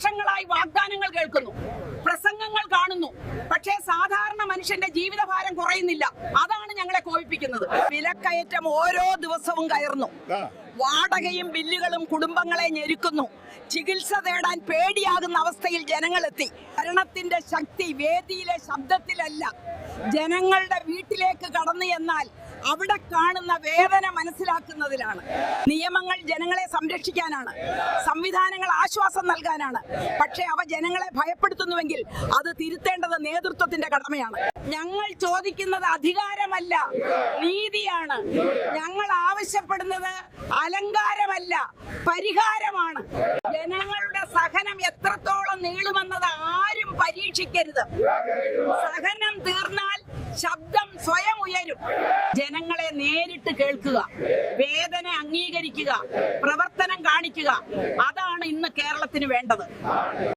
വർഷങ്ങളായി വാഗ്ദാനങ്ങൾ കേൾക്കുന്നു. പ്രസംഗങ്ങൾ കാണുന്നു. പക്ഷേ സാധാരണ മനുഷ്യന്റെ ജീവിതഭാരം കുറയുന്നില്ല. അതാണ് ഞങ്ങളെ കോപിപ്പിക്കുന്നത്. വിലക്കയറ്റം ഓരോ ദിവസവും കയറുന്നു. വാടകയും ബില്ലുകളും കുടുംബങ്ങളെ ഞെരുക്കുന്നു. ചികിത്സ തേടാൻ പേടിയാകുന്ന അവസ്ഥയിൽ ജനങ്ങളെത്തി. ഭരണത്തിന്റെ ശക്തി വേദിയിലെ ശബ്ദത്തിലല്ല. ജനങ്ങളുടെ വീട്ടിലേക്ക് കടന്നു എന്നാൽ അവിടെ കാണുന്ന വേദന മനസ്സിലാക്കുന്നതിലാണ്. നിയമങ്ങൾ ജനങ്ങളെ സംരക്ഷിക്കാനാണ്. സംവിധാനങ്ങൾ ആശ്വാസം നൽകാനാണ്. പക്ഷേ അവ ജനങ്ങളെ ഭയപ്പെടുത്തുന്നുവെങ്കിൽ അത് തിരുത്തേണ്ടത് നേതൃത്വത്തിന്റെ കടമയാണ്. ഞങ്ങൾ ചോദിക്കുന്നത് അധികാരമല്ല നീതിയാണ്. ഞങ്ങൾ ആവശ്യപ്പെടുന്നത് അലങ്കാരമല്ല പരിഹാരമാണ്. ജനങ്ങളുടെ സഹനം എത്രത്തോളം നീളുമെന്നത് ആരും പരീക്ഷിക്കരുത്. സഹനം തീർന്നാൽ ശബ്ദം സ്വയം ഉയരും. ജനങ്ങളെ നേരിട്ട് കേൾക്കുക വേദന അംഗീകരിക്കുക പ്രവർത്തനം കാണിക്കുക. അതാണ് ഇന്ന് കേരളത്തിന് വേണ്ടത്.